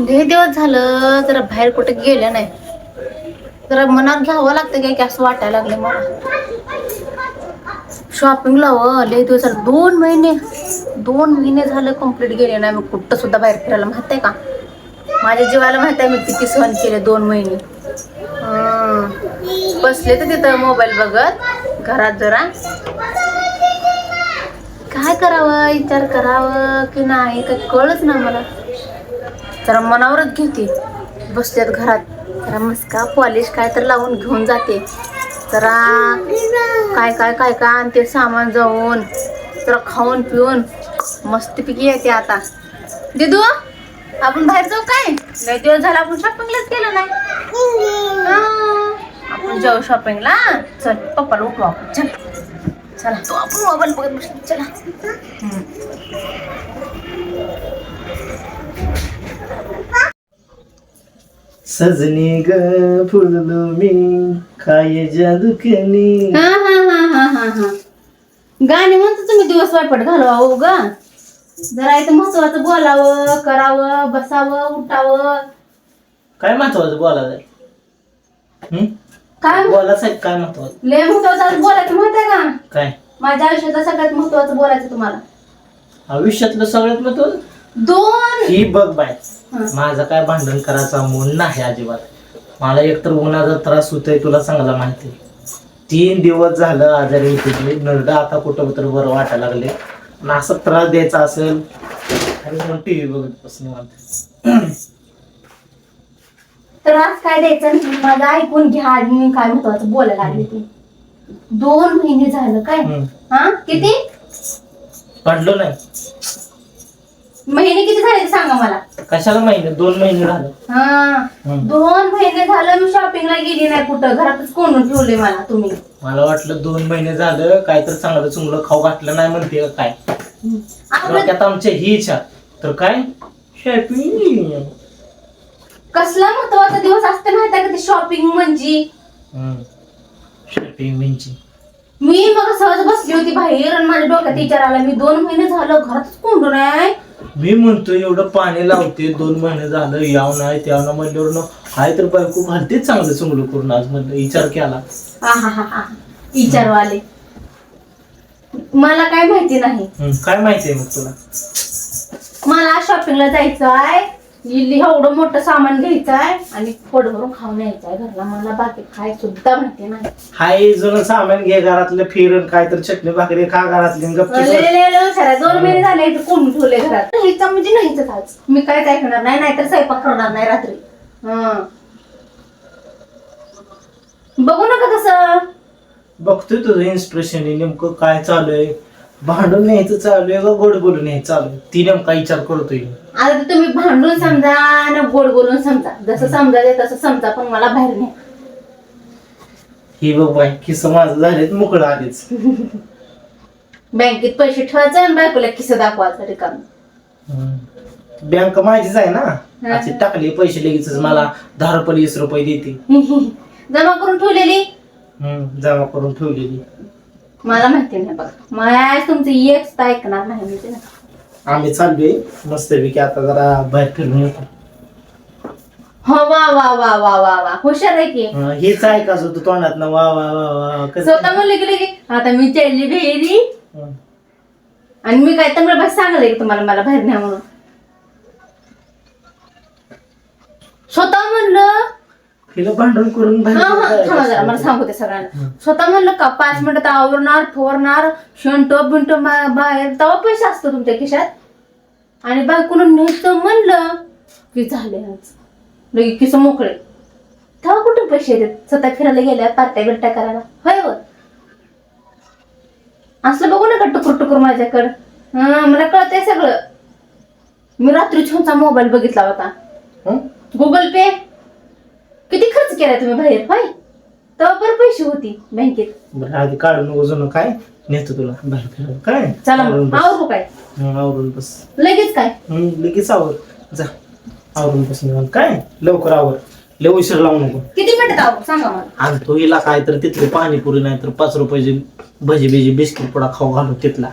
लय दिवस झालं जरा बाहेर कुठे गेलं नाही. जरा मनात घ्यावं लागतं काय की असं वाटायला लागलं मला. शॉपिंगला व लय दिवस झालं. दोन महिने दोन महिने झालं कंप्लीट गेले नाही. मी कुठं सुद्धा बाहेर फिरायला माहीत आहे का? माझ्या जीवाला माहीत आहे मी किती सहन केले दोन महिने. बसले तर तिथं मोबाईल बघत घरात जरा. काय करावं विचार करावं की नाही काय कळच ना मला. जरा मनावरच घेते. बसल्यात घरात. जरा मस्का पॉलिश काय तर लावून घेऊन जाते. जरा काय काय काय काय आणते? सामान जाऊन. जरा खाऊन पिऊन मस्तपैकी येते आता. दिदू आपण बाहेर जाऊ काय? लय दिवस झाला आपण शॉपिंगलाच केलं नाही. आपण जाऊ शॉपिंगला चल पप्पाला उठू आपण. चल. चला. तो आपण मोबाईल बघत बसलो. चला. सजनी ग फुललो मी काय जादू केली हा हा हा हा हा हा. गाणे म्हणतो तुम्ही दिवस वाटपट घालवा हो ग जरा इथं महत्वाचं बोलावं करावं बसावं उठावं. काय महत्वाचं बोलायचं? काय? बोलायचं आहे काय महत्वाचं? लय महत्वाचं आज बोलायचं माहीत आहे का? काय? माझ्या आयुष्यात सगळ्यात महत्वाचं बोलायचं तुम्हाला. आयुष्यातलं सगळ्यात महत्वाचं? दोन. ही बघ बाय. माझं काय भांडण करायचा मूड नाही अजिबात. मला एकतर उन्हाचा त्रास होतोय तुला चांगला माहिती. तीन दिवस झालं आजारी होते नरड आता कुठं तर बरं वाटायला लागले आणि असं त्रास द्यायचा असेल आणि मग टी व्ही बघत बस निवांत. त्रास काय द्यायचा नाही. माझं ऐकून घ्या आणि मी काय महत्वाचं बोलायला लागले ते. दोन महिने झालं काय? हं. हा? किती? पडलो नाही. महिने किती झाले ते सांगा मला. कशाला महिने? दोन महिने झाले. हा. दोन महिने झालं मी शॉपिंगला गेली नाही कुठं. घरातच कोंडून ठेवले मला तुम्ही. मला वाटलं दोन महिने झालं काय तर चांगलं चुंगलं खाऊ घातलं नाही म्हणते का काय? आपलं डोक्यात आमच्या ही इच्छा. तर काय? शॉपिंग कसला महत्त्वाचा दिवस असते माहिती आहे का ते शॉपिंग म्हणजे? शॉपिंग म्हणजे. मी मग सहज बसली होती बाहेर आणि माझ्या डोक्यात विचार आला मी दोन महिने झालं घरातच कोंडून आहे. मी म्हणतो एवढं पाणी लावते दोन महिने झालं याव नाही त्याव ना म्हणल्यावर न हाय तर बायको घालतेच चांगलं चुंगलं करून आज म्हणलं विचार केला. आहाहाहा. विचारू आले मला काय माहिती नाही. हं, काय माहितीये मग तुला? मला शॉपिंगला जायचं आहे. एवढं मोठं सामान घ्यायचं आहे आणि पोट भरून खाऊन यायचं आहे घरला. मला बाकी काय सुद्धा माहिती नाही. हाय जुनं सामान घे घरातलं फिरण काय तर चटणी भाकरी खा घरातली आणि गपचूप लय- लय- लय हुशार आहे. दोन महिने झाले इथे कोंडून ठेवले घरात? नाहीचं म्हणजे नाहीच आज मी काहीच ऐकणार नाही नाहीतर स्वयंपाक करणार नाही रात्री. हं. बघू नका तसं बघतोय तुझं इन्स्पिरेशन नेमकं काय चालू आहे? भांडून न्यायचं चालू आहे का गोड बोलून न्यायचं चालू आहे? ती नेमका विचार करतोय. आता ते तुम्ही भांडून समजा आणि गोड बोलून समजा. जसं समजायचं तसं समजा पण मला बाहेर नाही ही बघ बाय किस माझं झालेत मोकळं आधीच बँकेत पैसे ठेवायचे आणि बायकोला किस्सा दाखवायचं रिकाम. बँक माझीच आहे ना? अशी टाकले पैसे लगेच मला दहा रुपये वीस रुपये देते. जमा करून ठेवलेली? हम्म, जमा करून ठेवलेली. मला माहिती नाही बघा. मला तुमचं एक ऐकणार नाही मी ते ना. आम्ही चाललोय. मस्तपैकी आता जरा बाहेर फिरून येतो. हो वा वा वा वा वा वा. हुशार आहे की? हं, हेच ऐकायचं होतं तोंडात ना वा वा वा वा कसं- स्वतः म्हणले की आता मी चालली भेरी. आणि मी काय तर सांगले की तुम्हाला मला बाहेर न्या म्हणून. स्वतः म्हणलं भांडण करून हा थांबा जरा मला. सांगू ते सगळ्यांना. स्वतः म्हणलं का पाच मिनिटात आवरणार फवरणार शंट बिंट बाहेर. तेव्हा पैसे असतो तुमच्या खिशात. आणि बायकोनं न्यायचं म्हणलं की झाले आज. लगे किस मोकळे. तेव्हा कुठून पैसे येतात? स्वतः फिरायला गेल्या पार्ट्या बिरट्या करायला. होय व? असलं बघू नका टुकर टुकर माझ्याकडं. हा मला कळतंय सगळं. मी रात्री छानचा मोबाईल बघितला होता. हं? गुगल पे किती खर्च केलाय तुम्ही बाहेर? होय? तेव्हा बरं पैसे होती बँकेत. बरं आधी काढून वजन काय? नेतो तुला. बाहेर फिरायला. काय? चला आवरून मग बस. आवरू काय? हं, आवरून बस. लगेच काय? हं, लगेच आवर. जा. आवरून बस निवांत. काय? लवकर आवर. लय उशीर लावू नको. किती मिनिटात आवरू? सांगा मला. आज तो हिला काय तर तिथले पाणीपुरी नाही तर पाच रुपयाची भजी बिजी बिस्किट पुडा खाऊ घालू तिथला.